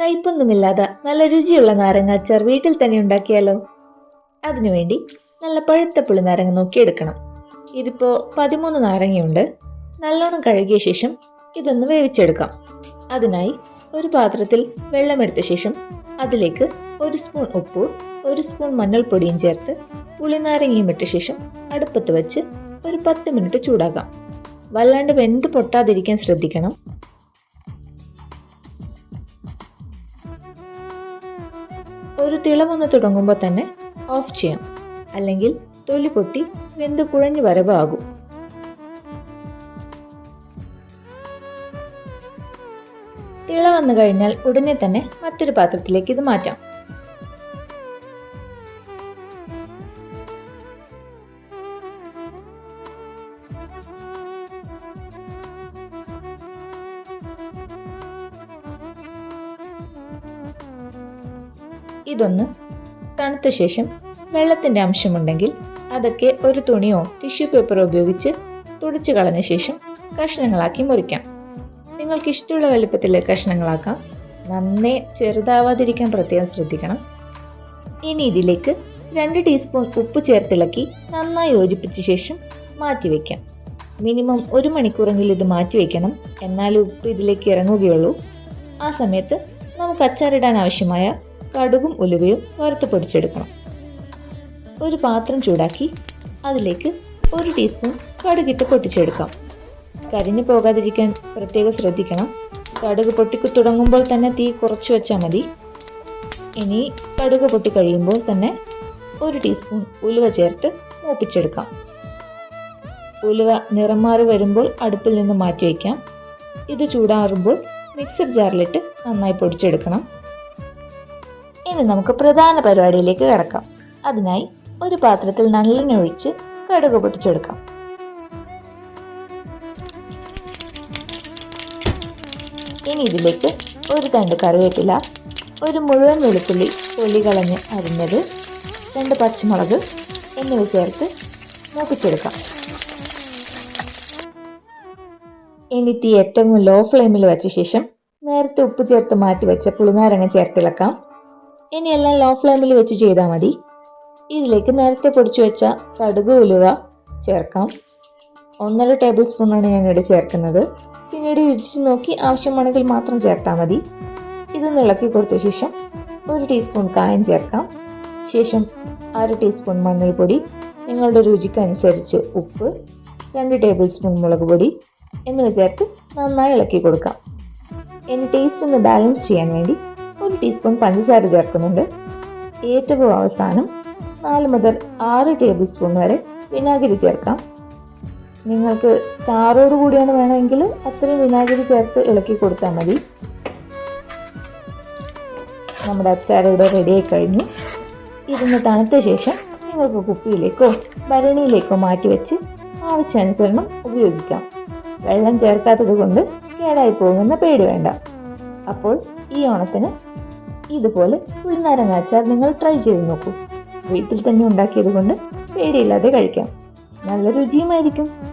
കയ്പൊന്നുമില്ലാതെ നല്ല രുചിയുള്ള നാരങ്ങ അച്ചാർ വീട്ടിൽ തന്നെ ഉണ്ടാക്കിയാലോ? അതിനുവേണ്ടി നല്ല പഴുത്ത പുളിനാരങ്ങ നോക്കിയെടുക്കണം. ഇതിപ്പോൾ പതിമൂന്ന് നാരങ്ങയുണ്ട്. നല്ലോണം കഴുകിയ ശേഷം ഇതൊന്ന് വേവിച്ചെടുക്കാം. അതിനായി ഒരു പാത്രത്തിൽ വെള്ളമെടുത്ത ശേഷം അതിലേക്ക് ഒരു സ്പൂൺ ഉപ്പ് ഒരു സ്പൂൺ മഞ്ഞൾപ്പൊടിയും ചേർത്ത് പുളിനാരങ്ങയും ഇട്ട ശേഷം അടുപ്പത്ത് വെച്ച് ഒരു പത്ത് മിനിറ്റ് ചൂടാക്കാം. വല്ലാണ്ട് വെന്ത് പൊട്ടാതിരിക്കാൻ ശ്രദ്ധിക്കണം. ഒരു തിളവൊന്ന് തുടങ്ങുമ്പോൾ തന്നെ ഓഫ് ചെയ്യാം. അല്ലെങ്കിൽ തൊലി പൊട്ടി വെന്ത് കുഴഞ്ഞു വരവാകും തിള വന്നു കഴിഞ്ഞാൽ ഉടനെ തന്നെ മറ്റൊരു പാത്രത്തിലേക്ക് ഇത് മാറ്റാം. ഇതൊന്ന് തണുത്ത ശേഷം വെള്ളത്തിന്റെ അംശമുണ്ടെങ്കിൽ അതൊക്കെ ഒരു തുണിയോ ടിഷ്യൂ പേപ്പറോ ഉപയോഗിച്ച് തുടച്ചു കളഞ്ഞ ശേഷം കഷ്ണങ്ങളാക്കി മുറിക്കാം. നിങ്ങൾക്ക് ഇഷ്ടമുള്ള വലുപ്പത്തിൽ കഷ്ണങ്ങളാക്കാം. നന്നേ ചെറുതാവാതിരിക്കാൻ പ്രത്യേകം ശ്രദ്ധിക്കണം. ഇനി ഇതിലേക്ക് രണ്ട് ടീസ്പൂൺ ഉപ്പ് ചേർത്തിളക്കി നന്നായി യോജിപ്പിച്ച ശേഷം മാറ്റി വയ്ക്കാം മിനിമം ഒരു മണിക്കൂറെങ്കിലും ഇത് മാറ്റി വയ്ക്കണം എന്നാലേ ഉപ്പ് ഇതിലേക്ക് ഇറങ്ങുകയുള്ളൂ. ആ സമയത്ത് നമുക്ക് അച്ചാറിടാൻ ആവശ്യമായ കടുകും ഉലുവയും വറുത്ത് പൊടിച്ചെടുക്കണം. ഒരു പാത്രം ചൂടാക്കി അതിലേക്ക് ഒരു ടീസ്പൂൺ കടുകിട്ട് പൊട്ടിച്ചെടുക്കാം. കരിഞ്ഞു പോകാതിരിക്കാൻ പ്രത്യേകം ശ്രദ്ധിക്കണം. കടുക് പൊട്ടിക്ക് തുടങ്ങുമ്പോൾ തന്നെ തീ കുറച്ച് വെച്ചാൽ മതി. ഇനി കടുക് പൊട്ടി കഴിയുമ്പോൾ തന്നെ ഒരു ടീസ്പൂൺ ഉലുവ ചേർത്ത് മൂപ്പിച്ചെടുക്കാം. ഉലുവ നിറം മാറി വരുമ്പോൾ അടുപ്പിൽ നിന്ന് മാറ്റി വയ്ക്കാം. ഇത് ചൂടാറുമ്പോൾ മിക്സർ ജാറിലിട്ട് നന്നായി പൊടിച്ചെടുക്കണം. ഇനി നമുക്ക് പ്രധാന പരിപാടിയിലേക്ക് കിടക്കാം. അതിനായി ഒരു പാത്രത്തിൽ നല്ലെണ്ണ ഒഴിച്ച് കടുക് പൊട്ടിച്ചെടുക്കാം. ഇനി ഇതിലേക്ക് ഒരു തണ്ട് കറിവേപ്പില ഒരു മുഴുവൻ വെളുത്തുള്ളി തൊലി കളഞ്ഞ് അരിഞ്ഞത് രണ്ട് പച്ചമുളക് എന്നിവ ചേർത്ത് മൂപ്പിച്ചെടുക്കാം. ഇനി തീ ഏറ്റവും ലോ ഫ്ലെയിമിൽ വെച്ച ശേഷം നേരത്തെ ഉപ്പ് ചേർത്ത് മാറ്റി വെച്ച പുളിനാരങ്ങ ചേർത്തിളക്കാം. ഇനി എല്ലാം ലോ ഫ്ലെയിമിൽ വെച്ച് ചെയ്താൽ മതി. ഇതിലേക്ക് നേരത്തെ പൊടിച്ചു വെച്ച കടുക് ഉലുവ ചേർക്കാം. ഒന്നര ടേബിൾ സ്പൂണാണ് ഇവിടെ ചേർക്കുന്നത്. പിന്നീട് രുചിച്ച് നോക്കി ആവശ്യമാണെങ്കിൽ മാത്രം ചേർത്താൽ മതി. ഇതൊന്ന് ഇളക്കി കൊടുത്ത ശേഷം ഒരു ടീസ്പൂൺ കായം ചേർക്കാം. ശേഷം അര ടീസ്പൂൺ മഞ്ഞൾപ്പൊടി നിങ്ങളുടെ രുചിക്കനുസരിച്ച് ഉപ്പ് രണ്ട് ടേബിൾ സ്പൂൺ മുളക് പൊടി എന്നിവ ചേർത്ത് നന്നായി ഇളക്കി കൊടുക്കാം. ഇനി ടേസ്റ്റ് ഒന്ന് ബാലൻസ് ചെയ്യാൻ വേണ്ടി ഒരു ടീസ്പൂൺ പഞ്ചസാര ചേർക്കുന്നുണ്ട്. ഏറ്റവും അവസാനം നാല് മുതൽ ആറ് ടേബിൾ സ്പൂൺ വരെ വിനാഗിരി ചേർക്കാം. നിങ്ങൾക്ക് ചാറോട് കൂടിയാണ് വേണമെങ്കിൽ അത്രയും വിനാഗിരി ചേർത്ത് ഇളക്കി കൊടുത്താൽ മതി. നമ്മുടെ അച്ചാർ ഇവിടെ റെഡിയായി കഴിഞ്ഞു. ഇരുന്ന് തണുത്ത ശേഷം നിങ്ങൾക്ക് കുപ്പിയിലേക്കോ ഭരണിയിലേക്കോ മാറ്റി വെച്ച് ആവശ്യാനുസരണം ഉപയോഗിക്കാം. വെള്ളം ചേർക്കാത്തത് കൊണ്ട് കേടായി പോകുമെന്ന പേടി വേണ്ട. അപ്പോൾ ഈ ഓണത്തിന് ഇതുപോലെ പുളിനാരങ്ങ അച്ചാർ നിങ്ങൾ ട്രൈ ചെയ്ത് നോക്കൂ. വീട്ടിൽ തന്നെ ഉണ്ടാക്കിയത് കൊണ്ട് പേടിയില്ലാതെ കഴിക്കാം. നല്ല രുചിയുമായിരിക്കും.